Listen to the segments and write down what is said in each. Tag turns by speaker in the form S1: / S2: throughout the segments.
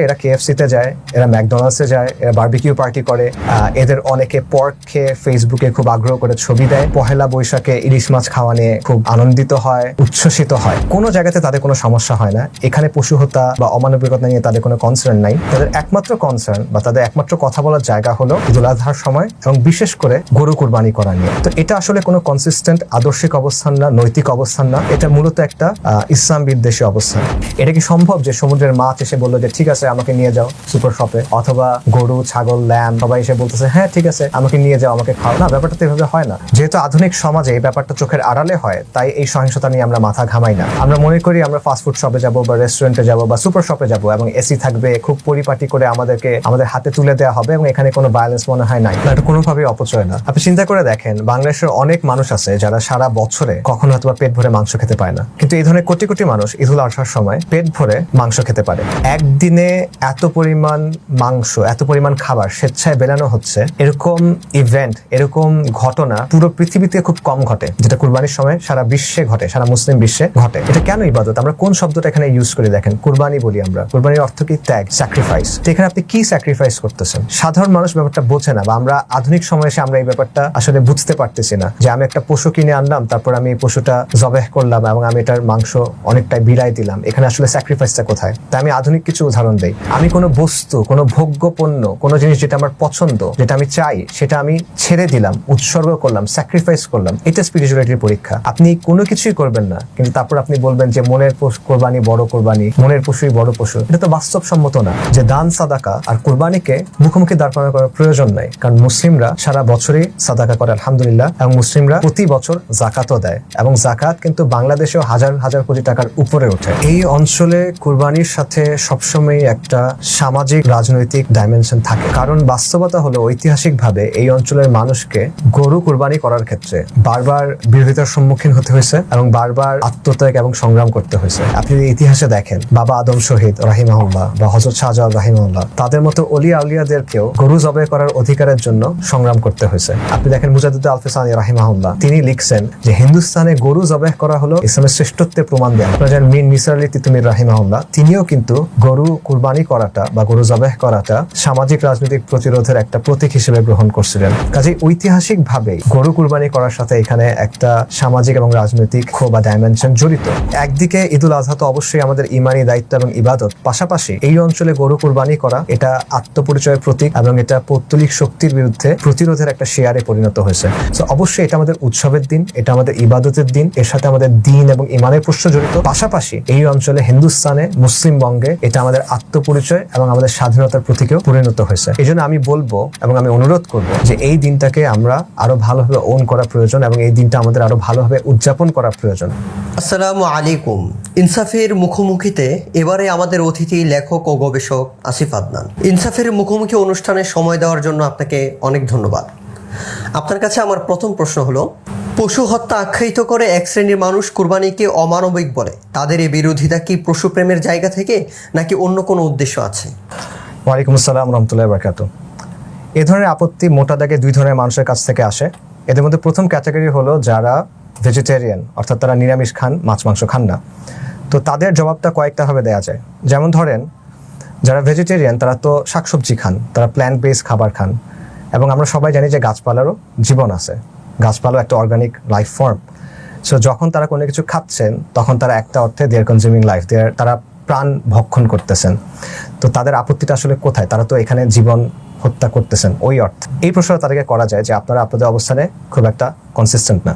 S1: এরা কেএফসি তে যায়, এরা ম্যাকডোনাল্ডসে যায়, এরা বারবিকিউ পার্টি করে এদের অনেকে পর্ক খেয়ে ফেসবুকে খুব আগ্রহ করে ছবি দেয়। পহেলা বৈশাখে ইলিশ মাছ খাওয়া নিয়ে খুব আনন্দিত হয়, উচ্ছ্বসিত হয়। কোনো জায়গাতে তাদের কোনো সমস্যা হয় না। এখানে পশু হত্যা বা অমানবিকতা নিয়ে তাদের কোনো কনসার্ন নাই। তাদের একমাত্র কনসার্ন বা তাদের একমাত্র কথা বলার জায়গা হলো ঈদুল আজহার সময় এবং বিশেষ করে গরু কুরবানি করা নিয়ে। তো এটা আসলে কোনো কনসিস্টেন্ট আদর্শিক অবস্থান না, নৈতিক অবস্থান না। এটা মূলত একটা ইসলাম বিদ্বেষী অবস্থান। এটা কি সম্ভব যে সমুদ্রের মাছ এসে বলল যে, ঠিক আছে আমাকে নিয়ে যাও সুপার শপে অথবা গরু, ছাগল, ল্যাম, সবাই এসে বলতেছে হ্যাঁ ঠিক আছে, আমাকে নিয়ে যাও, আমাকে খাও। না, ব্যাপারটা তো এভাবে হয় না। যেহেতু আধুনিক সমাজে এই ব্যাপারটা চোখের আড়ালে হয়, তাই এই সহিংসতা নিয়ে আমরা মাথা ঘামাই না। আমরা মনে করি আমরা ফাস্টফুড শপে যাব বা রেস্টুরেন্টে যাব বা সুপার শপে যাব, এবং এসি থাকবে, খুব পরিপাটি করে আমাদেরকে, আমাদের হাতে তুলে দেওয়া হবে, এবং এখানে কোনো ভায়োলেন্স মনে হয় নাই। এটা কোনোভাবেই অপচয় না। আপনি চিন্তা করে দেখেন, বাংলাদেশের অনেক মানুষ আছে যারা সারা বছরে কখনো হয়তো পেট ভরে মাংস খেতে পায় না। কিন্তু এই ধরনের কোটি কোটি মানুষ ঈদুল আজহার সময় পেট ভরে মাংস খেতে পারে। একদিনে এত পরিমাণ মাংস, এত পরিমাণ খাবার স্বেচ্ছায় বেলানো হচ্ছে, এরকম ইভেন্ট এরকম ঘটনা পুরো পৃথিবীতে খুব কম ঘটে, যেটা কুরবানির সময় সারা বিশ্বে ঘটে, সারা মুসলিম বিশ্বে ঘটে। এটা কেন ইবাদত? আমরা কোন শব্দটা এখানে ইউজ করে দেখেন? কুরবানি বলি আমরা। কুরবানির অর্থ কি? ত্যাগ স্যাক্রিফাইস এখানে আপনি কি স্যাক্রিফাইস করতেছেন? সাধারণ মানুষ ব্যাপারটা বোঝে না, বা আমরা আধুনিক সময়ে এসে আমরা এই ব্যাপারটা আসলে বুঝতে পারতেছি না, যে আমি একটা পশু কিনে আনলাম, তারপর আমি এই পশুটা জবেহ করলাম এবং আমি এটার মাংস অনেকটাই বিলাই দিলাম। এখানে আসলে স্যাক্রিফাইসটা কোথায়? তাই আমি আধুনিক কিছু উদাহরণ দেই আমি কোনো বস্তু, কোনো ভোগ্য পণ্য কোনো জিনিস যেটা আমার পছন্দ, যেটা আমি চাই, সেটা আমি ছেড়ে দিলাম, উৎসর্গ করলাম স্যাক্রিফাইস করলাম, এটা স্পিরিচুয়ালিটির পরীক্ষা। আপনি কোনো কিছুই করবেন না, কিন্তু তারপর আপনি বলবেন যে মনের কোরবানি বড় কোরবানি, মনের পশুই বড় পশু। এটা তো বাস্তবসম্মত না যে দান, সাদাকা আর কোরবানিকে মুখোমুখি দাঁড় করানোর কোনো প্রয়োজন নাই, কারণ মুসলিমরা সারা বছরই সাদাকা করে, আলহামদুলিল্লাহ, এবং মুসলিমরা প্রতি বছর জাকাতও দেয়, এবং জাকাত কিন্তু বাংলাদেশেও হাজার হাজার কোটি টাকার উপরে ওঠে। এই অঞ্চলে কোরবানির সাথে সবসময় একটা সামাজিক, রাজনৈতিক ডাইমেনশন থাকে। কারণ বাস্তবতা হলো ঐতিহাসিকভাবে এই অঞ্চলের মানুষকে গরু কুরবানি করার ক্ষেত্রে বারবার বিরোধিতার সম্মুখীন হতে হয়েছে এবং বারবার আত্মত্যাগ এবং সংগ্রাম করতে হয়েছে। আপনি যদি ইতিহাসে দেখেন, বাবা আদম শহীদ, রাহিমাহুল্লাহ বা হজরত শাহজাহান রাহিমাহুল্লাহ, তাদের মতো অলিয়া আউলিয়াদেরকেও গরু জবাই করার অধিকারের জন্য সংগ্রাম করতে হয়েছে। আপনি দেখেন মুজাদুদ্দ আলফিসানি রাহিমাহুল্লাহ, তিনি লিখছেন যে, হিন্দুস্তানে গরু জবাই করা হলো ইসলামের শ্রেষ্ঠত্বের প্রমাণ দেয়। আপনারা জানেন মিন নিসার আলী তিতুমির রাহিমাহুল্লাহ, তিনিও কিন্তু গরু কুরবানি করাটা বা গরু জবাই করাটা সামাজিক রাজনৈতিক প্রতিরোধের একটা প্রতীক হিসেবে গ্রহণ করছিলেন। কাজে ঐতিহাসিক ভাবে গরু কুরবানি করার সাথে এখানে একটা সামাজিক এবং রাজনৈতিক ক্ষোভ বা ডাইমেনশন জড়িত। একদিকে ঈদুল আজহা তো অবশ্যই আমাদের ইমানি দায়িত্ব এবং ইবাদত। পাশাপাশি এই অঞ্চলে গরু কুরবানি করা এটা আত্মপরিচয়ের প্রতীক এবং এটা পৌত্তলিক শক্তির বিরুদ্ধে প্রতিরোধের একটা শেয়ারে পরিণত হয়েছে। তো অবশ্যই এটা আমাদের উৎসবের দিন, এটা আমাদের ইবাদতের দিন, এর সাথে আমাদের দিন এবং ইমানের প্রশ্ন জড়িত। পাশাপাশি এই অঞ্চলে হিন্দুস্তানে মুসলিম বঙ্গে এটা আমাদের আত্মপরিচয় এবং আমাদের স্বাধীনতার প্রতীকেও পরিণত হয়েছে। এই আমি বলব এবং আমি অনুরোধ করব যে এই দিনটাকে আমরা আরও ভালোভাবে ওন করা প্রয়োজন এবং এই দিনটা আমাদের আরও ভালোভাবে উদযাপন করা প্রয়োজন।
S2: আসসালামু আলাইকুম। ইনসাফের মুখোমুখিতে এবারে আমাদের অতিথি লেখক ও গবেষক আসিফ আদনান। ইনসাফের মুখোমুখি অনুষ্ঠানে সময় দেওয়ার জন্য আপনাকে অনেক ধন্যবাদ। আপনার কাছে আমার প্রথম প্রশ্ন হলো পশু হত্যা আখ্যায়িত করে এক শ্রেণির মানুষ কুরবানিকে অমানবিক বলে। তাদের এই বিরোধিতা কি পশুপ্রেমের জায়গা থেকে, নাকি অন্য কোনো উদ্দেশ্য আছে?
S1: ওয়ালাইকুম আসসালাম রহমতুল্লাহ বরকাত এ ধরনের আপত্তি মোটা দাগে দুই ধরনের মানুষের কাছ থেকে আসে। এদের মধ্যে প্রথম ক্যাটাগরি হলো যারা ভেজিটেরিয়ান অর্থাৎ তারা নিরামিষ খান, মাছ, মাংস খান না। তো তাদের জবাবটা কয়েকটা ভাবে দেওয়া যায়। যেমন ধরেন, যারা ভেজিটেরিয়ান তারা তো শাকসবজি খান, তারা প্ল্যান্ট বেস খাবার খান। এবং আমরা সবাই জানি যে গাছপালারও জীবন আছে। গাছপালাও একটা অর্গানিক লাইফ ফর্ম সো যখন তারা কোনো কিছু খাচ্ছেন, তখন তারা একটা অর্থে দেয়ার কনজিউমিং লাইফ দেয়ার তারা প্রাণ ভক্ষণ করতেছেন। তো তাদের আপত্তিটা আসলে কোথায়? তারা তো এখানে জীবন হত্যা করতেছেন ওই অর্থে। এই প্রশ্নটা তাদেরকে করা যায় যে আপনারা আপনাদের অবস্থানে খুব একটা কনসিস্টেন্ট না।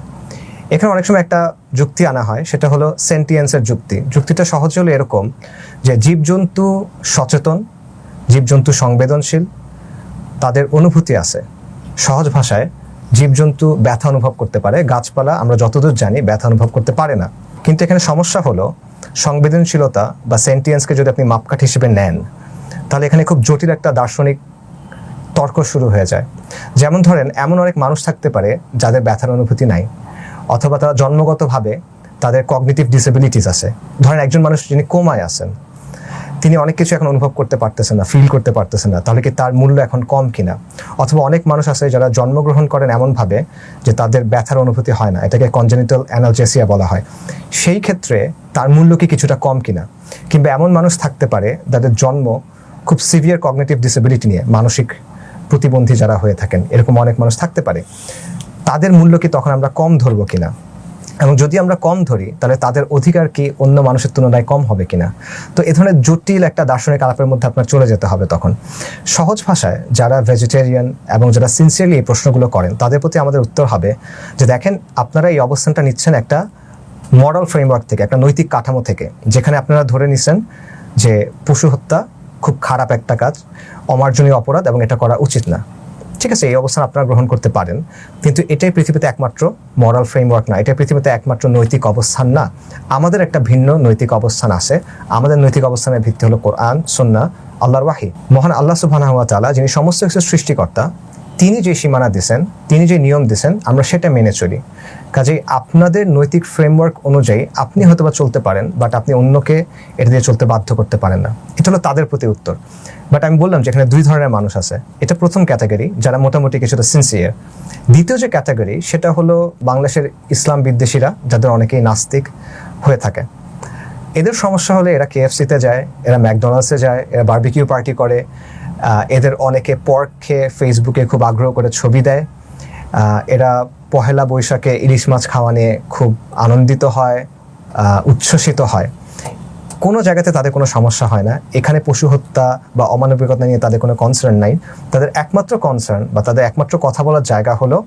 S1: এখানে অনেক সময় একটা যুক্তি আনা হয়, সেটা হলো সেন্টিয়েন্সের যুক্তি। যুক্তিটা সহজ হলো এরকম যে জীবজন্তু সচেতন, জীবজন্তু সংবেদনশীল, তাদের অনুভূতি আছে। সহজ ভাষায় জীবজন্তু ব্যথা অনুভব করতে পারে, গাছপালা আমরা যতদূর জানি ব্যথা অনুভব করতে পারে না। কিন্তু এখানে সমস্যা হলো সংবেদনশীলতা বা সেন্টিয়েন্সকে যদি আপনি মাপকাঠি হিসেবে নেন, তাহলে এখানে খুব জটিল একটা দার্শনিক তর্ক শুরু হয়ে যায়। যেমন ধরেন, এমন অনেক মানুষ থাকতে পারে যাদের ব্যথার অনুভূতি নাই, অথবা তারা জন্মগতভাবে তাদের কগনিটিভ ডিসেবিলিটিস আছে। ধরেন একজন মানুষ যিনি কোমায় আছেন তিনি অনেক কিছু এখন অনুভব করতে পারতেছেন না ফিল করতে পারতেছেন না। তাহলে কি তার মূল্য এখন কম কিনা? অথবা অনেক মানুষ আছে যারা জন্মগ্রহণ করেন এমনভাবে যে তাদের ব্যথার অনুভূতি হয় না, এটাকে কনজেনিটাল অ্যানালজেসিয়া বলা হয়। সেই ক্ষেত্রে তার মূল্য কি কিছুটা কম কিনা? কিংবা এমন মানুষ থাকতে পারে যাদের জন্ম খুব সিভিয়ার কগনেটিভ ডিসেবিলিটি নিয়ে মানসিক প্রতিবন্ধী যারা হয়ে থাকেন, এরকম অনেক মানুষ থাকতে পারে। তাদের মূল্য কি তখন আমরা কম ধরবো কিনা? এবং যদি আমরা কম ধরি, তাহলে তাদের অধিকার কি অন্য মানুষের তুলনায় কম হবে কিনা? তো এ ধরনের জটিল একটা দার্শনিক আলাপের মধ্যে আপনার চলে যেতে হবে তখন। সহজ ভাষায় যারা ভেজিটেরিয়ান এবং যারা সিনসিয়ারলি এই প্রশ্নগুলো করেন, তাদের প্রতি আমাদের উত্তর হবে যে দেখেন, আপনারা এই অবস্থানটা নিচ্ছেন একটা মরাল ফ্রেমওয়ার্ক থেকে, একটা নৈতিক কাঠামো থেকে, যেখানে আপনারা ধরে নিছেন যে পশু হত্যা খুব খারাপ একটা কাজ, অমার্জনীয় অপরাধ এবং এটা করা উচিত না। ঠিক আছে, এই অবস্থান আপনারা গ্রহণ করতে পারেন। কিন্তু এটাই পৃথিবীতে একমাত্র মরাল ফ্রেমওয়ার্ক না। এটাই পৃথিবীতে একমাত্র নৈতিক অবস্থান না। আমাদের একটা ভিন্ন নৈতিক অবস্থান আছে। আমাদের নৈতিক অবস্থানের ভিত্তি হলো কোরআন, সন্না, আল্লাহর ওয়াহি। মহান আল্লাহ ওয়া যিনি সমস্ত কিছু সৃষ্টিকর্তা, তিনি যে সীমানা দিয়েছেন তিনি যে নিয়ম দিয়েছেন আমরা সেটা মেনে চলি। কাজেই আপনাদের নৈতিক ফ্রেমওয়ার্ক অনুযায়ী আপনি হয়তোবা চলতে পারেন বাট আপনি অন্যকে এটা দিয়ে চলতে বাধ্য করতে পারেন না। এটা হলো তাদের প্রতি উত্তর। বাট আমি বললাম যে এখানে দুই ধরনের মানুষ আছে। এটা প্রথম ক্যাটাগরি যারা মোটামুটি কিছুটা সিনসিয়ার দ্বিতীয় যে ক্যাটাগরি সেটা হলো বাংলাদেশের ইসলাম বিদ্বেষীরা, যাদের অনেকেই নাস্তিক হয়ে থাকে। এদের সমস্যা হলে এরা কেএফসিতে যায়, এরা ম্যাকডোনাল্ডসে যায়, এরা বার্বিকিউ পার্টি করে এদের অনেকে পর্ক খেয়ে ফেসবুকে খুব আগ্রহ করে ছবি দেয়। এরা পহেলা বৈশাখে ইলিশ মাছ খাওয়া নিয়ে খুব আনন্দিত হয় উচ্ছ্বসিত হয়। কোনো জায়গাতে তাদের কোনো সমস্যা হয় না। এখানে পশু হত্যা বা অমানবিকতা নিয়ে তাদের কোনো কনসার্ন নাই। তাদের একমাত্র কনসার্ন বা তাদের একমাত্র কথা বলার জায়গা হলো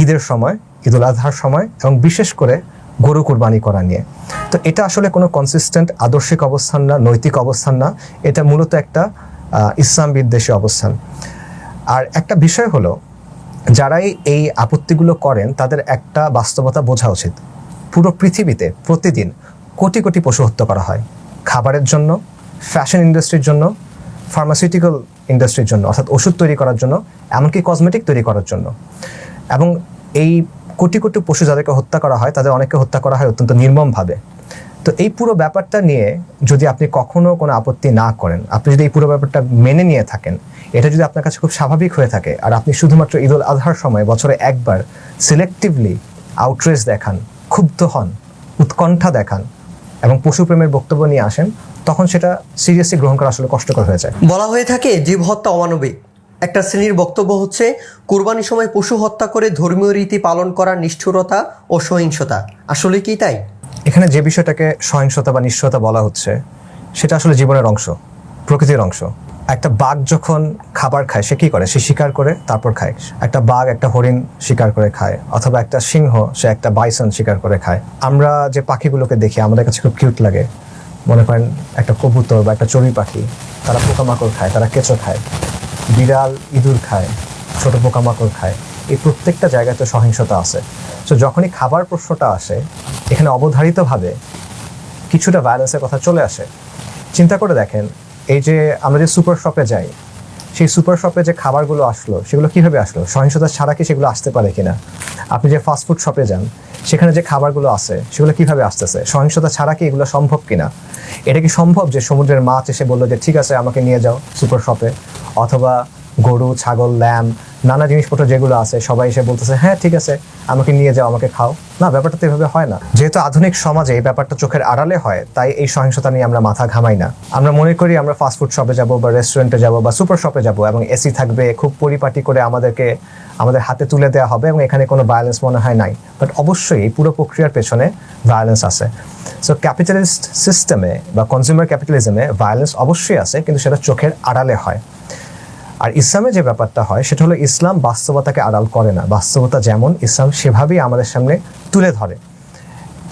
S1: ঈদের সময় ঈদুল আজহার সময় এবং বিশেষ করে গরু কুরবানি করা নিয়ে। তো এটা আসলে কোনো কনসিস্টেন্ট আদর্শিক অবস্থান না, নৈতিক অবস্থান না। এটা মূলত একটা ইসলাম বিদ্বেষী অবস্থান। আর একটা বিষয় হলো যারাই এই আপত্তিগুলো করেন, তাদের একটা বাস্তবতা বোঝা উচিত। পুরো পৃথিবীতে প্রতিদিন কোটি কোটি পশু হত্যা করা হয়। খাবারের জন্য ফ্যাশন ইন্ডাস্ট্রির জন্য ফার্মাসিউটিক্যাল ইন্ডাস্ট্রির জন্য, অর্থাৎ ওষুধ তৈরি করার জন্য, এমনকি কসমেটিক তৈরি করার জন্য। এবং এই কোটি কোটি পশু যাদেরকে হত্যা করা হয়, তাদের অনেককে হত্যা করা হয় অত্যন্ত নির্মমভাবে। তো এই পুরো ব্যাপারটা নিয়ে যদি আপনি কখনো কোনো আপত্তি না করেন, আপনি যদি এই পুরো ব্যাপারটা মেনে নিয়ে থাকেন, এটা যদি আপনার কাছে খুব স্বাভাবিক হয়ে থাকে আর আপনি শুধুমাত্র ঈদ উল আজহার সময় বছরে একবার সিলেক্টিভলি আউটরেস দেখান, ক্ষুব্ধ হন, উৎকণ্ঠা দেখান এবং পশুপ্রেমের বক্তব্য নিয়ে আসেন, তখন সেটা সিরিয়াসলি গ্রহণ করা আসলে কষ্টকর হয়ে যায়।
S2: বলা হয়ে থাকে জীব হত্যা অমানবিক। একটা শ্রেণির বক্তব্য হচ্ছে, কুরবানির সময় পশু হত্যা করে ধর্মীয় রীতি পালন করার নিষ্ঠুরতা ও সহিংসতা। আসলে কি তাই?
S1: এখানে যে বিষয়টাকে সহিংসতা বা নিশ্চয়তা বলা হচ্ছে, সেটা আসলে জীবনের অংশ, প্রকৃতির অংশ। একটা বাঘ যখন খাবার খায়, সে কি করে? সে শিকার করে, তারপর খায়। একটা বাঘ একটা হরিণ শিকার করে খায়, অথবা একটা সিংহ, সে একটা বাইসন শিকার করে খায়। আমরা যে পাখিগুলোকে দেখি, আমাদের কাছে খুব কিউট লাগে। মনে করেন একটা কবুতর বা একটা চড়ুই পাখি, তারা পোকামাকড় খায়, তারা কেঁচো খায়। বিড়াল ইঁদুর খায়, ছোট পোকামাকড় খায়। এই প্রত্যেকটা জায়গায় তো সহিংসতা আছে। তো যখনই খাবার প্রশ্নটা আসে, এখানে অবধারিতভাবে কিছুটা ভায়োলেন্সের কথা চলে আসে। চিন্তা করে দেখেন, এই যে আমরা যে সুপার শপে যাই, সেই সুপার শপে যে খাবারগুলো আসলো, সেগুলো কীভাবে আসলো? সহিংসতা ছাড়া কি সেগুলো আসতে পারে কিনা? আপনি যে ফাস্টফুড শপে যান, সেখানে যে খাবারগুলো আছে, সেগুলো কীভাবে আসতেছে? সহিংসতা ছাড়া কি এগুলো সম্ভব কিনা? এটা কি সম্ভব যে সমুদ্রের মাছ এসে বলল যে, ঠিক আছে, আমাকে নিয়ে যাও সুপার শপে অথবা গরু, ছাগল, ল্যাম, নানা জিনিসপত্র যেগুলো আছে, সবাই এসে বলতেছে হ্যাঁ ঠিক আছে, আমাকে নিয়ে যাও, আমাকে খাও। না, ব্যাপারটা তো এভাবে হয় না। যেহেতু আধুনিক সমাজে এই ব্যাপারটা চোখের আড়ালে হয়, তাই এই সহিংসতা নিয়ে আমরা মাথা ঘামাই না। আমরা মনে করি আমরা ফাস্টফুড শপে যাব বা রেস্টুরেন্টে যাব বা সুপার শপে যাব এবং এসি থাকবে, খুব পরিপাটি করে আমাদেরকে, আমাদের হাতে তুলে দেওয়া হবে এবং এখানে কোনো ভায়োলেন্স মনে হয় নাই। বাট অবশ্যই এই পুরো প্রক্রিয়ার পেছনে ভায়োলেন্স আছে। সো ক্যাপিটালিস্ট সিস্টেমে বা কনজিউমার ক্যাপিটালিজমে ভায়োলেন্স অবশ্যই আছে, কিন্তু সেটা চোখের আড়ালে হয়। আর ইসলামে যে ব্যাপারটা হয়, সেটা হলো ইসলাম বাস্তবতাকে আড়াল করে না। বাস্তবতা যেমন ইসলাম সেভাবেই আমাদের সামনে তুলে ধরে।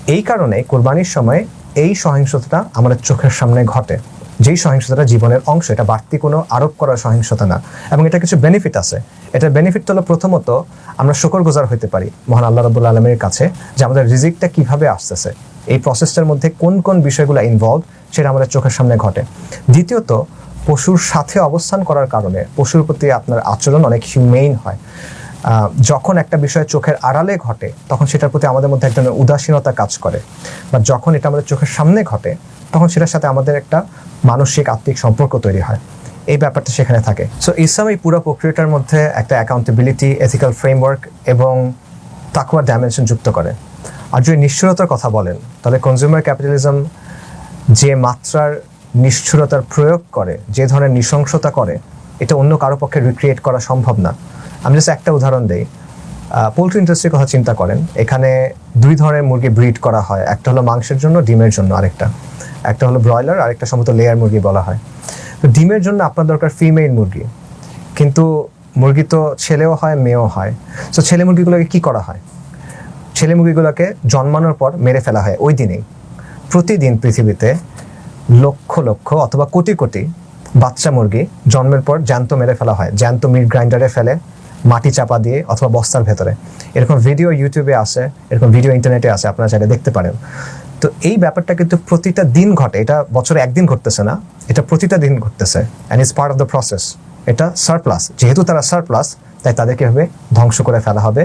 S1: এই কারণে কোরবানির সময় এই সহিংসতাটা আমাদের চোখের সামনে ঘটে। যেই সহিংসতাটা জীবনের অংশ, এটা বাড়তি কোনো আরোপ করার সহিংসতা না। এবং এটা কিছু বেনিফিট আছে। এটার বেনিফিট হলো প্রথমত আমরা শুকর গুজার হইতে পারি মহান আল্লাহ রবুল্লা আলমের কাছে যে আমাদের রিজিকটা কীভাবে আসতেছে। এই প্রসেসটার মধ্যে কোন কোন বিষয়গুলো ইনভলভ সেটা আমাদের চোখের সামনে ঘটে। দ্বিতীয়ত পশুর সাথে অবস্থান করার কারণে পশুর প্রতি আপনার আচরণ অনেক হিউমেইন হয়। যখন একটা বিষয় চোখের আড়ালে ঘটে, তখন সেটার প্রতি আমাদের মধ্যে এক ধরনের উদাসীনতা কাজ করে। বা যখন এটা আমাদের চোখের সামনে ঘটে, তখন সেটার সাথে আমাদের একটা মানসিক, আত্মিক সম্পর্ক তৈরি হয়। এই ব্যাপারটা সেখানে থাকে। সো ইসলাম এই পুরো প্রক্রিয়াটার মধ্যে একটা অ্যাকাউন্টেবিলিটি এথিক্যাল ফ্রেমওয়ার্ক এবং তাকুয়ার ডাইমেনশন যুক্ত করে। আর যদি নিশ্চয়তার কথা বলেন, তাহলে কনজিউমার ক্যাপিটালিজম যে মাত্রার নিষ্ঠুরতার প্রয়োগ করে, যে ধরনের নৃশংসতা করে, এটা অন্য কারও পক্ষে রিক্রিয়েট করা সম্ভব না। আমি জাস্ট একটা উদাহরণ দেই। পোলট্রি ইন্ডাস্ট্রির কথা চিন্তা করেন। এখানে দুই ধরনের মুরগি ব্রিড করা হয়। একটা হলো মাংসের জন্য, ডিমের জন্য আরেকটা। একটা হলো ব্রয়লার আরেকটা সম্ভবত লেয়ার মুরগি বলা হয়। তো ডিমের জন্য আপনার দরকার ফিমেল মুরগি। কিন্তু মুরগি তো ছেলেও হয়, মেয়েও হয়। তো ছেলে মুরগিগুলোকে কি করা হয়? ছেলে মুরগিগুলোকে জন্মানোর পর মেরে ফেলা হয় ওই দিনেই। প্রতিদিন পৃথিবীতে লক্ষ লক্ষ অথবা কোটি কোটি বাচ্চা মুরগি জন্মের পর জ্যান্ত মেরে ফেলা হয়, জ্যান্ত মিট গ্রাইন্ডারে ফেলে, মাটি চাপা দিয়ে অথবা বস্তার ভেতরে। এরকম ভিডিও ইউটিউবে আছে এরকম ভিডিও ইন্টারনেটে আছে আপনারা চাইলে দেখতে পারেন। তো এই ব্যাপারটা কিন্তু প্রতিটা দিন ঘটে। এটা বছরে একদিন ঘটতেছে না, এটা প্রতিটা দিন ঘটতেছে। And is part of the process এটা সারপ্লাস যেহেতু তারা সারপ্লাস তাই তাদেরকে এভাবে ধ্বংস করে ফেলা হবে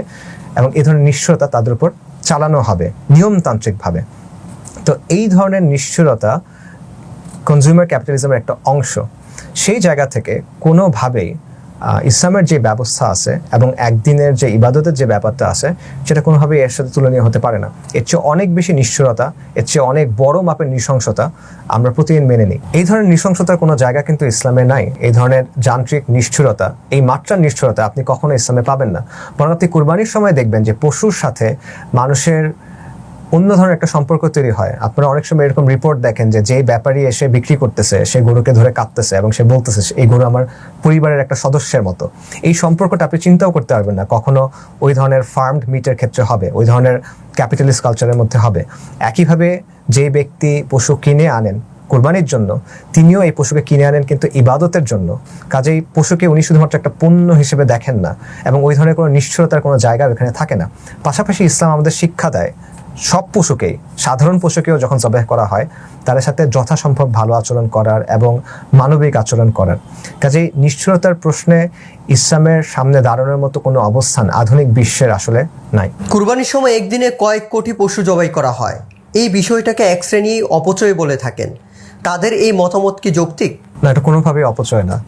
S1: এবং এই ধরনের নিশ্চয়তা তাদের উপর চালানো হবে, নিয়মতান্ত্রিকভাবে। তো এই ধরনের নিশ্চয়তা কনজিউমার ক্যাপিটালিজমের একটা অংশ। সেই জায়গা থেকে কোনোভাবেই ইসলামের যে ব্যবস্থা আছে এবং একদিনের যে ইবাদতের যে ব্যাপারটা আছে, সেটা কোনোভাবেই এর সাথে তুলনীয় হতে পারে না। এর চেয়ে অনেক বেশি নিশ্চয়তা এর চেয়ে অনেক বড় মাপের নৃশংসতা আমরা প্রতিদিন মেনে নিই। এই ধরনের নৃশংসতার কোনো জায়গা কিন্তু ইসলামে নাই। এই ধরনের যান্ত্রিক নিষ্ঠুরতা, এই মাত্রার নিষ্ঠুরতা আপনি কখনো ইসলামে পাবেন না। বরং আপনি কুরবানির সময় দেখবেন যে পশুর সাথে মানুষের অন্য ধরনের একটা সম্পর্ক তৈরি হয়। আপনারা অনেক সময় এরকম রিপোর্ট দেখেন যে যেই ব্যাপারী এসে বিক্রি করতেছে, সে গরুকে ধরে কাঁদতেছে এবং সে বলতেছে, এই গরু আমার পরিবারের একটা সদস্যের মতো। এই সম্পর্কটা আপনি চিন্তাও করতে পারবেন না। কখনো ওই ধরনের ফার্মড মিটের ক্ষেত্রে হবে, ওই ধরনের ক্যাপিটালিস্ট কালচারের মধ্যে হবে। একইভাবে যেই ব্যক্তি পশু কিনে আনেন কোরবানির জন্য, তিনিও এই পশুকে কিনে আনেন কিন্তু ইবাদতের জন্য। কাজেই পশুকে উনি শুধুমাত্র একটা পণ্য হিসেবে দেখেন না এবং ওই ধরনের কোনো নিশ্চয়তার কোনো জায়গা এখানে থাকে না। পাশাপাশি ইসলাম আমাদের শিক্ষা দেয় সব পশুকেই সাধারণ পশুকেও যখন জবাই করা হয় তাদের সাথে যথাসম্ভব ভালো আচরণ করার এবং মানবিক আচরণ করার। কাজেই নিশ্চয়তার প্রশ্নে ইসলামের সামনে দাঁড়ানোর মতো কোনো অবস্থান আধুনিক বিশ্বের আসলে নাই।
S2: কুরবানির সময় একদিনে কয়েক কোটি পশু জবাই করা হয়। এই বিষয়টাকে এক শ্রেণি অপচয় বলে থাকেন। তাদের এই মতামত কি যৌক্তিক?
S1: না এটা কোনোভাবেই অপচয় না।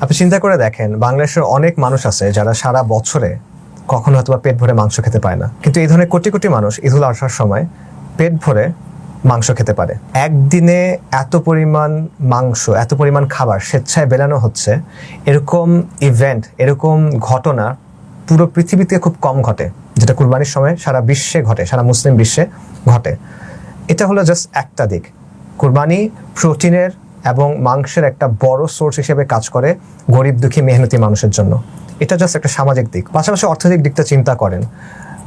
S1: আপনি চিন্তা করে দেখেন বাংলাদেশের অনেক মানুষ আছে যারা সারা বছরে কখনো হয়তো পেট ভরে মাংস খেতে পায় না। কিন্তু এই ধরনের কোটি কোটি মানুষ ঈদুল আসার সময় পেট ভরে মাংস খেতে পারে। একদিনে এত পরিমাণ মাংস, এত পরিমাণ খাবার স্বেচ্ছায় বেলানো হচ্ছে, এরকম ইভেন্ট এরকম ঘটনা পুরো পৃথিবীতে খুব কম ঘটে, যেটা কুরবানির সময় সারা বিশ্বে ঘটে, সারা মুসলিম বিশ্বে ঘটে। এটা হলো জাস্ট একটা দিক। কুরবানি প্রোটিনের এবং মাংসের একটা বড় সোর্স হিসেবে কাজ করে গরিব দুঃখী মেহনতি মানুষের জন্য। এটা জাস্ট একটা সামাজিক দিক। পাশাপাশি অর্থনৈতিক দিকটা চিন্তা করেন।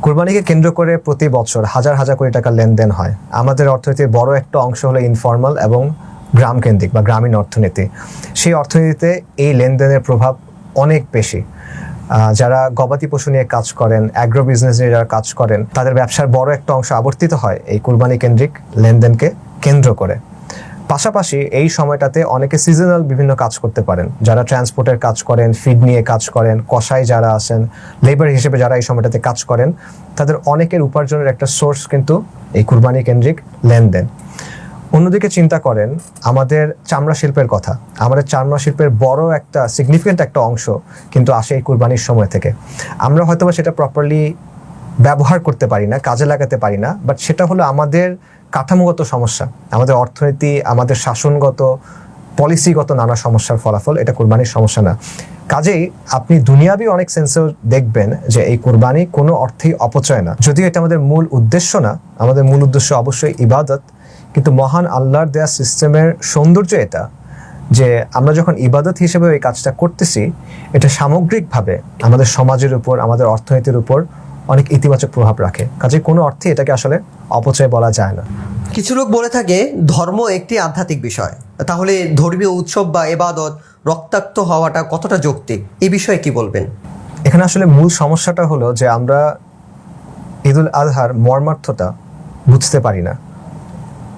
S1: কুরবানিকে কেন্দ্র করে প্রতি বছর হাজার হাজার কোটি টাকার লেনদেন হয়। আমাদের অর্থনীতির বড় একটা অংশ হলো ইনফর্মাল এবং গ্রাম কেন্দ্রিক বা গ্রামীণ অর্থনীতি। সেই অর্থনীতিতে এই লেনদেনের প্রভাব অনেক বেশি। যারা গবাদি পশু নিয়ে কাজ করেন অ্যাগ্রো বিজনেস নিয়ে যারা কাজ করেন, তাদের ব্যবসার বড় একটা অংশ আবর্তিত হয় এই কুরবানি কেন্দ্রিক লেনদেনকে কেন্দ্র করে। পাশাপাশি এই সময়টাতে অনেকে সিজনাল বিভিন্ন কাজ করতে পারেন। যারা ট্রান্সপোর্টের কাজ করেন ফিড নিয়ে কাজ করেন কষাই যারা আছেন লেবার হিসেবে যারা এই সময়টাতে কাজ করেন, তাদের অনেকের উপার্জনের একটা সোর্স কিন্তু এই কুরবানি কেন্দ্রিক লেনদেন। অন্যদিকে চিন্তা করেন, আমাদের চামড়া শিল্পের কথা। আমাদের চামড়া শিল্পের বড় একটা সিগনিফিকেন্ট একটা অংশ কিন্তু আসে এই কুরবানির সময় থেকে। আমরা হয়তোবা সেটা প্রপারলি ব্যবহার করতে পারি না, কাজে লাগাতে পারি না বাট সেটা হলো আমাদের কাঠামোগত সমস্যা, আমাদের অর্থনীতি, আমাদের শাসনগত পলিসিগত নানা সমস্যার ফলাফল, এটা কোরবানির সমস্যা না। কাজেই আপনি দুনিয়াবি অনেক সেন্সর দেখবেন যে এই কুরবানি কোনো অর্থেই অপচয় না। যদিও এটা আমাদের মূল উদ্দেশ্য না, আমাদের মূল উদ্দেশ্য অবশ্যই ইবাদত, কিন্তু মহান আল্লাহর দেয়া সিস্টেমের সৌন্দর্য এটা, যে আমরা যখন ইবাদত হিসেবে এই কাজটা করতেছি, এটা সামগ্রিকভাবে আমাদের সমাজের উপর, আমাদের অর্থনীতির উপর অনেক ইতিবাচক প্রভাব রাখে। কাজে কোনো অর্থে এটাকে আসলে অপচয় বলা যায় না।
S2: কিছু লোক বলে থাকে ধর্ম একটি আধ্যাত্মিক বিষয়। তাহলে ধর্মীয় উৎসব বা এবাদত রক্তাক্ত হওয়াটা কতটা যৌক্তিক? এ বিষয়ে কি বলবেন?
S1: এখানে আসলে মূল সমস্যাটা হলো যে আমরা ঈদুল আজহার মর্মার্থটা বুঝতে পারি না।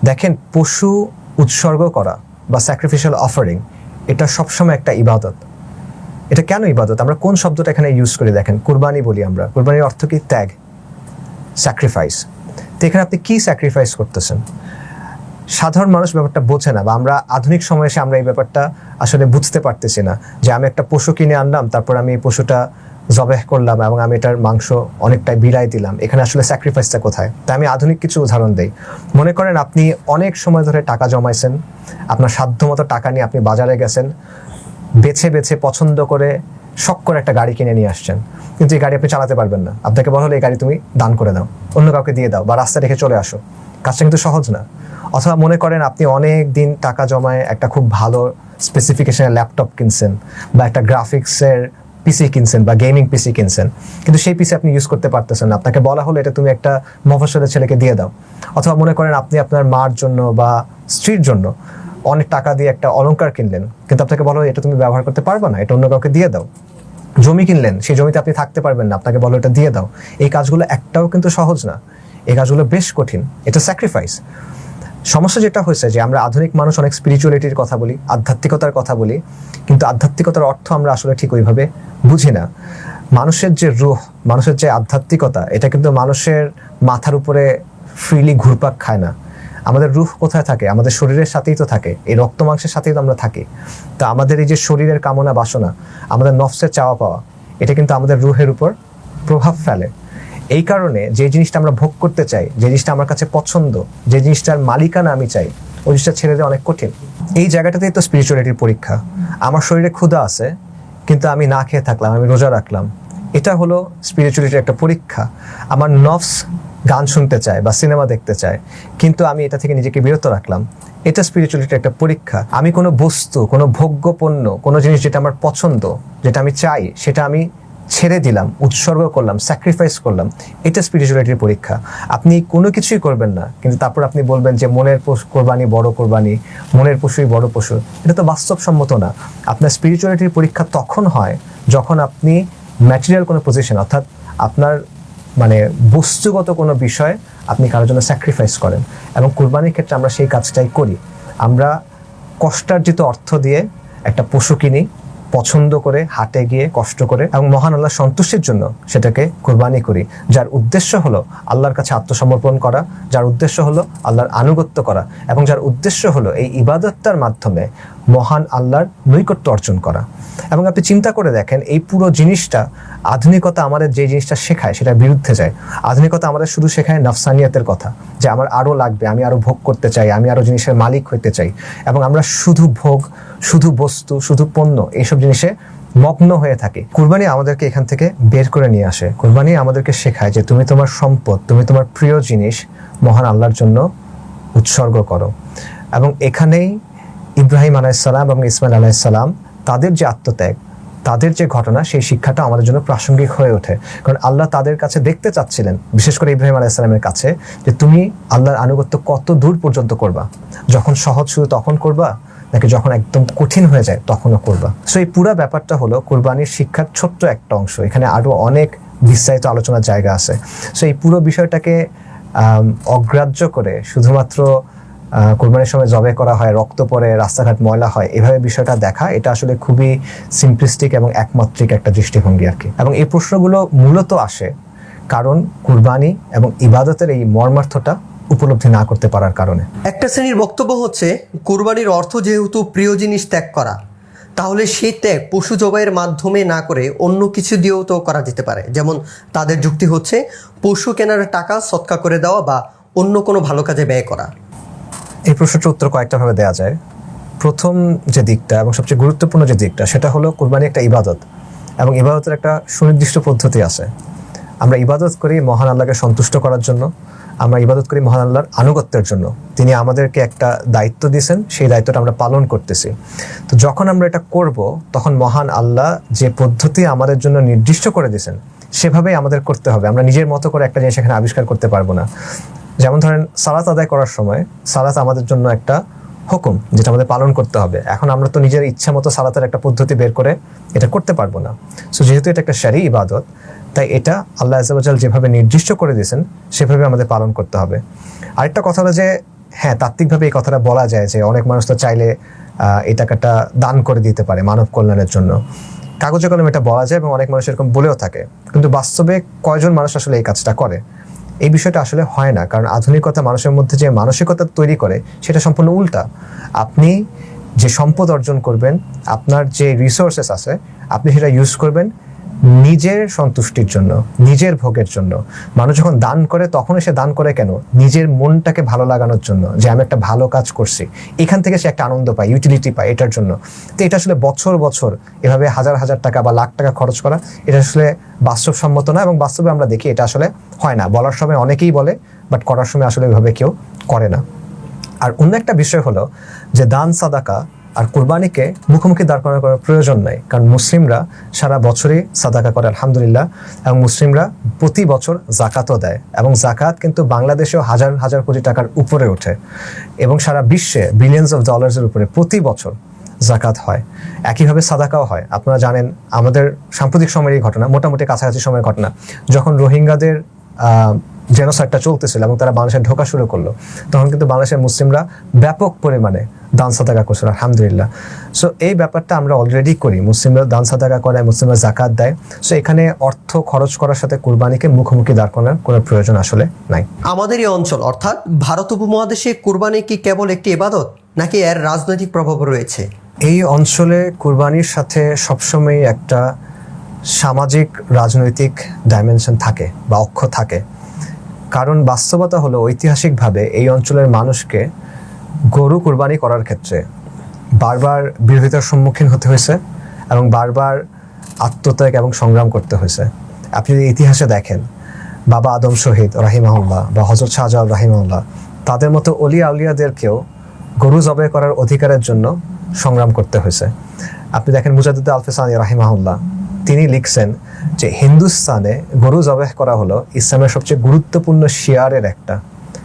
S1: দেখেন পশু উৎসর্গ করা বা স্যাক্রিফিশিয়াল অফারিং এটা সবসময় একটা ইবাদত। এটা কেন ইবাদত? আমরা কোন শব্দটা এখানে ইউজ করি দেখেন? কুরবানি বলি আমরা। কুরবানির অর্থ কি? ত্যাগ। স্যাক্রিফাইস তো এখানে আপনি কী স্যাক্রিফাইস করতেছেন? সাধারণ মানুষ ব্যাপারটা বোঝে না বা আমরা আধুনিক সময়ে এসে আমরা এই ব্যাপারটা আসলে বুঝতে পারতেছি না যে আমি একটা পশু কিনে আনলাম, তারপর আমি এই পশুটা জবেহ করলাম এবং আমি এটার মাংস অনেকটাই বিড়াই দিলাম। এখানে আসলে স্যাক্রিফাইসটা কোথায়? তাই আমি আধুনিক কিছু উদাহরণ দেই। মনে করেন আপনি অনেক সময় ধরে টাকা জমাইছেন, আপনার সাধ্যমতো টাকা নিয়ে আপনি বাজারে গেছেন বেছে বেছে পছন্দ করে শখ করে একটা গাড়ি কিনে নিয়ে আসছেন। কিন্তু এই গাড়ি আপনি চালাতে পারবেন না। আপনাকে বলা হলো, এই গাড়ি তুমি দান করে দাও, অন্য কাউকে দিয়ে দাও বা রাস্তা রেখে চলে আসো। কাজটা কিন্তু সহজ না। অথবা মনে করেন, আপনি অনেক দিন টাকা জমায় একটা খুব ভালো স্পেসিফিকেশনের ল্যাপটপ কিনছেন বা একটা গ্রাফিক্সের পিসি কিনছেন বা গেমিং পিসি কিনছেন। কিন্তু সেই পিসি আপনি ইউজ করতে পারতেছেন না। আপনাকে বলা হলো, এটা তুমি একটা মফসলের ছেলেকে দিয়ে দাও। অথবা মনে করেন, আপনি আপনার মার জন্য বা স্ত্রীর জন্য অনেক টাকা দিয়ে একটা অলংকার কিনলেন। কিন্তু আপনাকে বলো, এটা তুমি ব্যবহার করতে পারবে না, এটা অন্য কাউকে দিয়ে দাও। জমি কিনলেন, সেই জমিতে আপনি থাকতে পারবেন না, আপনাকে বলো, এটা দিয়ে দাও। এই কাজগুলো একটাও কিন্তু সহজ না। এই কাজগুলো বেশ কঠিন, এটা স্যাক্রিফাইস সমস্যা যেটা হয়েছে যে, আমরা আধুনিক মানুষ, অনেক স্পিরিচুয়ালিটির কথা বলি, আধ্যাত্মিকতার কথা বলি, কিন্তু আধ্যাত্মিকতার অর্থ আমরা আসলে ঠিক ওইভাবে বুঝি না। মানুষের যে রুহ, মানুষের যে আধ্যাত্মিকতা, এটা কিন্তু মানুষের মাথার উপরে ফ্রিলি ঘুরপাক খায় না। আমাদের রুহ কোথায় থাকে? আমাদের শরীরের সাথেই তো থাকে। এই রক্ত মাংসের সাথেই তো আমরা থাকি। তো আমাদের এই যে শরীরের কামনা বাসনা, আমাদের নফসের চাওয়া পাওয়া, এটা কিন্তু আমাদের রুহের উপর প্রভাব ফেলে। এই কারণে যে জিনিসটা আমরা ভোগ করতে চাই, যে জিনিসটা আমার কাছে পছন্দ, যে জিনিসটার মালিকানা আমি চাই, ওই জিনিসটা ছেড়ে দেওয়া অনেক কঠিন। এই জায়গাটাতেই তো স্পিরিচুয়ালিটির পরীক্ষা। আমার শরীরে ক্ষুধা আছে, কিন্তু আমি না খেয়ে থাকলাম, আমি রোজা রাখলাম। এটা হলো স্পিরিচুয়ালিটির একটা পরীক্ষা। আমার নফস গান শুনতে চায় বা সিনেমা দেখতে চায়, কিন্তু আমি এটা থেকে নিজেকে বিরত রাখলাম। এটা স্পিরিচুয়ালিটির একটা পরীক্ষা। আমি কোনো বস্তু, কোনো ভোগ্য পণ্য কোনো জিনিস যেটা আমার পছন্দ, যেটা আমি চাই, সেটা আমি ছেড়ে দিলাম, উৎসর্গ করলাম স্যাক্রিফাইস করলাম, এটা স্পিরিচুয়ালিটির পরীক্ষা। আপনি কোনো কিছুই করবেন না, কিন্তু তারপর আপনি বলবেন যে মনের কোরবানি বড় কোরবানি, মনের পশুই বড় পশু। এটা তো বাস্তবসম্মত না। আপনার স্পিরিচুয়ালিটির পরীক্ষা তখন হয় যখন আপনি ম্যাটেরিয়াল কোনো পজিশন অর্থাৎ আপনার মানে বস্তুগত কোনো বিষয় আপনি কারোর জন্য স্যাক্রিফাইস করেন। এবং কুরবানির ক্ষেত্রে আমরা সেই কাজটাই করি। আমরা কষ্টার্জিত অর্থ দিয়ে একটা পশু কিনি, পছন্দ করে, হাটে গিয়ে কষ্ট করে এবং মহান আল্লাহ সন্তুষ্টির জন্য সেটাকে কোরবানি করি। যার উদ্দেশ্য হলো আল্লাহর কাছে আত্মসমর্পণ করা, যার উদ্দেশ্য হলো আল্লাহর আনুগত্য করা এবং যার উদ্দেশ্য হলো এই ইবাদতটার মাধ্যমে মহান আল্লাহর নৈকট্য অর্জন করা। এবং আপনি চিন্তা করে দেখেন, এই পুরো জিনিসটা আধুনিকতা আমাদের যে জিনিসটা শেখায় সেটার বিরুদ্ধে যায়। আধুনিকতা আমাদের শুধু শেখায় নফসানিয়াতের কথা, যে আমার আরও লাগবে, আমি আরও ভোগ করতে চাই, আমি আরও জিনিসের মালিক হইতে চাই। এবং আমরা শুধু ভোগ, শুধু বস্তু, শুধু পণ্য এইসব জিনিসে মগ্ন হয়ে থাকে। কুরবানি আমাদেরকে এখান থেকে বের করে নিয়ে আসে। কুরবানি আমাদেরকে শেখায় যে তুমি তোমার সম্পদ, তুমি তোমার প্রিয় জিনিস মহান আল্লাহর জন্য উৎসর্গ করো। এবং এখানেই ইব্রাহিম আলাইসাল্লাম এবং ইসমাইল আলাইসাল্লাম তাদের যে আত্মত্যাগ, তাদের যে ঘটনা, সেই শিক্ষাটা আমাদের জন্য প্রাসঙ্গিক হয়ে ওঠে। কারণ আল্লাহ তাদের কাছে দেখতে চাচ্ছিলেন, বিশেষ করে ইব্রাহিম আলাইসাল্লামের কাছে, যে তুমি আল্লাহর আনুগত্য কত দূর পর্যন্ত করবা? যখন সহজ শুরু তখন করবা? নাকি যখন একদম কঠিন হয়ে যায় তখনও করবা? সো এই পুরো ব্যাপারটা হলো কোরবানির শিক্ষার ছোট্ট একটা অংশ। এখানে আরও অনেক বিস্তারিত আলোচনার জায়গা আছে। সো এই পুরো বিষয়টাকে অগ্রাহ্য করে শুধুমাত্র কোরবানির সময় জবে করা হয়, রক্ত পড়ে রাস্তাঘাট ময়লা হয়, এভাবে বিষয়টা দেখা। এটা আসলে খুবই সিম্পলিস্টিক এবং একমাত্রিক একটা দৃষ্টিভঙ্গি আর কি। এবং এই প্রশ্নগুলো মূলত আসে কারণ কুরবানি এবং ইবাদতের এই মর্মার্থটা উপলব্ধি না করতে পারার কারণে।
S2: একটা শ্রেণির বক্তব্য হচ্ছে, কোরবানির অর্থ যেহেতু প্রিয় জিনিস ত্যাগ করা, তাহলে সেই ত্যাগ পশু জবাইয়ের মাধ্যমে না করে অন্য কিছু দিয়েও তো করা যেতে পারে। যেমন তাদের যুক্তি হচ্ছে, পশু কেনার টাকা সৎকা করে দেওয়া বা অন্য কোনো ভালো কাজে ব্যয় করা।
S1: এই প্রশ্নটার উত্তর কয়েকটা ভাবে দেওয়া যায়। প্রথম যে দিকটা এবং সবচেয়ে গুরুত্বপূর্ণ যে দিকটা, সেটা হলো কুরবানি একটা ইবাদত এবং ইবাদতের একটা সুনির্দিষ্ট পদ্ধতি আছে। আমরা ইবাদত করি মহান আল্লাহকে সন্তুষ্ট করার জন্য, আমরা ইবাদত করি মহান আল্লাহর আনুগত্যের জন্য। তিনি আমাদেরকে একটা দায়িত্ব দিয়েছেন, সেই দায়িত্বটা আমরা পালন করতেছি। তো যখন আমরা এটা করব, তখন মহান আল্লাহ যে পদ্ধতি আমাদের জন্য নির্দিষ্ট করে দিয়েছেন, সেভাবেই আমাদের করতে হবে। আমরা নিজের মতো করে একটা জিনিস এখানে আবিষ্কার করতে পারব না। যেমন ধরেন সালাত আদায় করার সময় সালাত আমাদের জন্য একটা হুকুম, যেটা আমাদের পালন করতে হবে। এখন আমরা তো নিজের ইচ্ছা মতো সালাতের একটা পদ্ধতি বের করে এটা করতে পারব না। সো যেহেতু এটা একটা শারী ইবাদত, তাই এটা আল্লাহ আজাল যেভাবে নির্দিষ্ট করে দিয়েছেন, সেভাবে আমাদের পালন করতে হবে। আরেকটা কথা হলো যে হ্যাঁ তাত্ত্বিকভাবে এই কথাটা বলা যায় যে, অনেক মানুষ তো চাইলে এই টাকাটা দান করে দিতে পারে মানব কল্যাণের জন্য। কাগজে কলমে এটা বলা যায় এবং অনেক মানুষ এরকম বলেও থাকে। কিন্তু বাস্তবে কয়জন মানুষ আসলে এই কাজটা করে? এই বিষয়টা আসলে হয় না। কারণ আধুনিকতা মানুষের মধ্যে যে মানসিকতা তৈরি করে, সেটা সম্পূর্ণ উল্টা। আপনি যে সম্পদ অর্জন করবেন, আপনার যে রিসোর্সেস আছে, আপনি সেটা ইউজ করবেন নিজের সন্তুষ্টির জন্য, নিজের ভোগের জন্য। মানুষ যখন দান করে, তখন সে দান করে কেন? নিজের মনটাকে ভালো লাগানোর জন্য যে আমি একটা ভালো কাজ করছি। এখান থেকে সে একটা আনন্দ পায় ইউটিলিটি পায় এটার জন্য। তো এটা আসলে বছর বছর এভাবে হাজার হাজার টাকা বা লাখ টাকা খরচ করা, এটা আসলে বাস্তবসম্মত না এবং বাস্তবে আমরা দেখি এটা আসলে হয় না। বলার সময় অনেকেই বলে বাট করার সময় আসলে এভাবে কেউ করে না। আর অন্য একটা বিষয় হলো যে দান, সাদাকা আর কুরবানিকে মুখোমুখি দাঁড় করানোর করার প্রয়োজন নাই। কারণ মুসলিমরা সারা বছরই সাদাকা করে, আলহামদুলিল্লাহ। এবং মুসলিমরা প্রতি বছর জাকাতও দেয়। এবং জাকাত কিন্তু বাংলাদেশেও হাজার হাজার কোটি টাকার উপরে ওঠে। এবং সারা বিশ্বে বিলিয়ন্স অফ ডলার্সের উপরে প্রতি বছর জাকাত হয়। একইভাবে সাদাকাও হয়। আপনারা জানেন, আমাদের সাম্প্রতিক সময়ের এই ঘটনা, মোটামুটি কাছাকাছি সময়ের ঘটনা। যখন রোহিঙ্গাদের জেনোসাইডটা চলতেছিল এবং তারা বাংলাদেশে ঢোকা শুরু করল তখন কিন্তু বাংলাদেশের মুসলিমরা ব্যাপক পরিমাণে দান সাদাকা করছিল আলহামদুলিল্লাহ। সো এই ব্যাপারটা আমরা অলরেডি করি। মুসলিমরা দান সাদাকা করে মুসলিমরা জাকাত দেয়। সো এখানে অর্থ খরচ করার সাথে কুরবানিকে মুখোমুখি দাঁড় করানোর কোনো প্রয়োজন আসলে নাই।
S2: আমাদের এই অঞ্চল অর্থাৎ ভারত উপমহাদেশে কুরবানি কি কেবল একটি ইবাদত নাকি এর রাজনৈতিক প্রভাব রয়েছে?
S1: এই অঞ্চলে কুরবানির সাথে সবসময় একটা সামাজিক রাজনৈতিক ডাইমেনশন থাকে বা অক্ষ থাকে। কারণ বাস্তবতা হলো ঐতিহাসিকভাবে এই অঞ্চলের মানুষকে গরু কুরবানি করার ক্ষেত্রে বারবার বিরোধিতার সম্মুখীন হতে হয়েছে এবং বারবার আত্মত্যাগ এবং সংগ্রাম করতে হয়েছে। আপনি যদি ইতিহাসে দেখেন, বাবা আদম শহীদ রাহিমাহুল্লাহ বা হজরত শাহজাহান রাহিমাহুল্লাহ, তাদের মতো অলিয়া আউলিয়াদেরকেও গরু জবাই করার অধিকারের জন্য সংগ্রাম করতে হয়েছে। আপনি দেখেন মুজাদুদ্দ আলফেসানি রাহিমাহুল্লাহ তিনি লিখছেন যে হিন্দুস্তানে গরু জবাই করা হলো ইসলামের সবচেয়ে গুরুত্বপূর্ণ শিয়ারের একটা।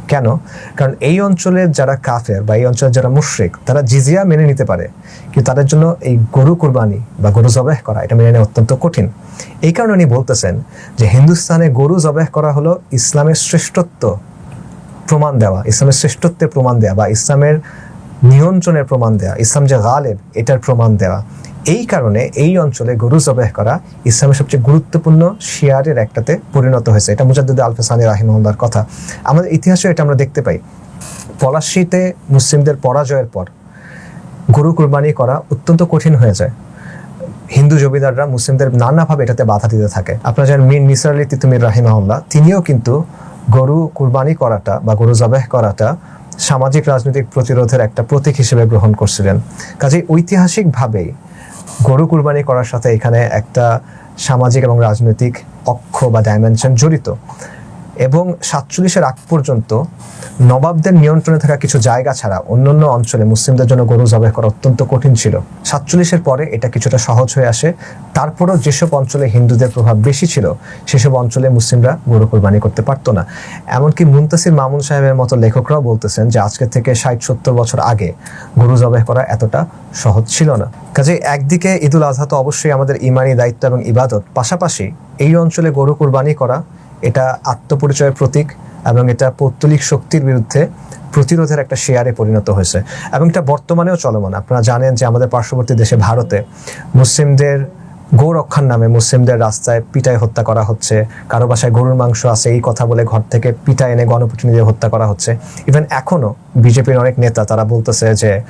S1: কেন? কারণ এই অঞ্চলের যারা কাফের বা এই অঞ্চলের যারা মুশরিক, তারা জিজিয়া মেনে নিতে পারে। কিন্তু তাদের জন্য এই গরু কুরবানি বা গরু জবাই করা, এটা মেনে নেওয়া অত্যন্ত কঠিন। এই কারণে উনি বলতেছেন যে হিন্দুস্তানে গরু জবাই করা হলো ইসলামের শ্রেষ্ঠত্ব প্রমাণ দেওয়া, ইসলামের শ্রেষ্ঠত্বের প্রমাণ দেওয়া বা ইসলামের নিয়ন্ত্রণের প্রমাণ দেওয়া, ইসলাম যে গালেব, এটার প্রমাণ দেওয়া। এই কারণে এই অঞ্চলে গরু জবাহ করা ইসলামের সবচেয়ে গুরুত্বপূর্ণ শিয়ারের একটাতে পরিণত হয়েছে। এটা মুজাদ্দুদ আলফেসানি রাহিমুল্লাহর কথা। আমাদের ইতিহাসে এটা আমরা দেখতে পাই। পলাশিতে মুসলিমদের পরাজয়ের পর গরু কুরবানি করা অত্যন্ত কঠিন হয়ে যায়। হিন্দু জমিদাররা মুসলিমদের নানাভাবে এটাতে বাধা দিতে থাকে। আপনারা জানেন মীর নিসার আলী তিতুমির রাহিমাহুল্লাহ, তিনিও কিন্তু গরু কুরবানি করাটা বা গরু জবাহ করাটা সামাজিক রাজনৈতিক প্রতিরোধের একটা প্রতীক হিসেবে গ্রহণ করছিলেন। কাজেই ঐতিহাসিকভাবেই গরু কুরবানি করার সাথে এখানে একটা সামাজিক এবং রাজনৈতিক অক্ষ বা ডাইমেনশন জড়িত। এবং সাতচল্লিশের আগ পর্যন্ত নবাবদের নিয়ন্ত্রণে থাকা কিছু জায়গা ছাড়া অন্যান্য অঞ্চলে মুসলিমদের জন্য গরু জবাই করা অত্যন্ত কঠিন ছিল। সাতচল্লিশের পরে এটা কিছুটা সহজ হয়ে আসে। তারপরও যেসব অঞ্চলে হিন্দুদের প্রভাব বেশি ছিল, সেসব অঞ্চলে মুসলিমরা গরু কোরবানি করতে পারতো না। এমনকি মুন্তাসির মামুন সাহেবের মতো লেখকরাও বলতেছেন যে, আজকে থেকে ষাট সত্তর বছর আগে গরু জবাই করা এতটা সহজ ছিল না। কাজে একদিকে ঈদুল আজহা তো অবশ্যই আমাদের ইমানি দায়িত্ব এবং ইবাদত, পাশাপাশি এই অঞ্চলে গরু কোরবানি করা এটা আত্মপরিচয়ের প্রতীক এবং এটা পৌত্তলিক শক্তির বিরুদ্ধে প্রতিরোধের একটা শেয়ারে পরিণত হয়েছে। এবং এটা বর্তমানেও চলমান। আপনারা জানেন যে আমাদের পার্শ্ববর্তী দেশে ভারতে মুসলিমদের গো রক্ষার নামে মুসলিমদের রাস্তায় পিটায় হত্যা করা হচ্ছে। কারও বাসায় গরুর মাংস আছে, এই কথা বলে ঘর থেকে পিটা এনে গণপ্রতিনিধি হত্যা করা হচ্ছে। ইভেন এখনও বিজেপির অনেক নেতা তারা বলতেছে যে,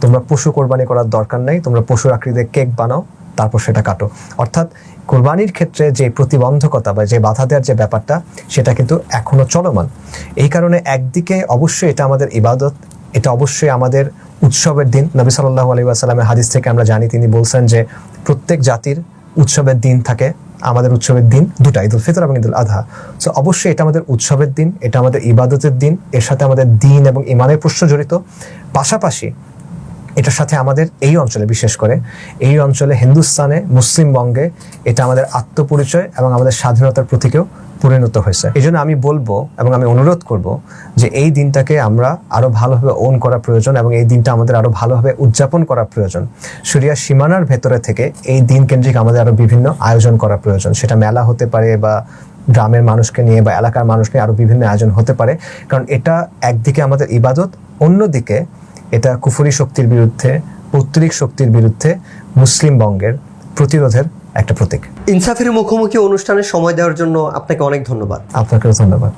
S1: তোমরা পশু কোরবানি করার দরকার নেই, তোমরা পশুর আকৃতিতে কেক বানাও, তারপর সেটা কাটো। অর্থাৎ কোরবানির ক্ষেত্রে যে প্রতিবন্ধকতা বা যে বাধা দেওয়ার যে ব্যাপারটা, সেটা কিন্তু এখনও চলমান। এই কারণে একদিকে অবশ্যই এটা আমাদের ইবাদত, এটা অবশ্যই আমাদের উৎসবের দিন। নবী সাল্লাহ আলী আসালামের হাদিস থেকে আমরা জানি, তিনি বলছেন যে প্রত্যেক জাতির উৎসবের দিন থাকে, আমাদের উৎসবের দিন দুটা, ঈদুল ফিতর এবং ঈদুল আধা। সো অবশ্যই এটা আমাদের উৎসবের দিন, এটা আমাদের ইবাদতের দিন, এর সাথে আমাদের দিন এবং ইমানের প্রশ্ন জড়িত। পাশাপাশি এটার সাথে আমাদের এই অঞ্চলে, বিশেষ করে এই অঞ্চলে হিন্দুস্তানে, মুসলিম বঙ্গে এটা আমাদের আত্মপরিচয় এবং আমাদের স্বাধীনতার প্রতীকেও পরিণত হয়েছে। এই জন্য আমি বলব এবং আমি অনুরোধ করব যে এই দিনটাকে আমরা আরও ভালোভাবে ওন করা প্রয়োজন এবং এই দিনটা আমাদের আরও ভালোভাবে উদযাপন করা প্রয়োজন। সুরিয়া সীমানার ভেতরে থেকে এই দিন কেন্দ্রিক আমাদের আরও বিভিন্ন আয়োজন করা প্রয়োজন। সেটা মেলা হতে পারে বা গ্রামের মানুষকে নিয়ে বা এলাকার মানুষকে আরও বিভিন্ন আয়োজন হতে পারে। কারণ এটা একদিকে আমাদের ইবাদত, অন্যদিকে এটা কুফরি শক্তির বিরুদ্ধে পৌত্রিক শক্তির বিরুদ্ধে মুসলিম বঙ্গের প্রতিরোধের একটা প্রতীক।
S2: ইনসাফের মুখোমুখি অনুষ্ঠানের সময় দেওয়ার জন্য আপনাকে অনেক ধন্যবাদ।
S1: আপনাকেও ধন্যবাদ।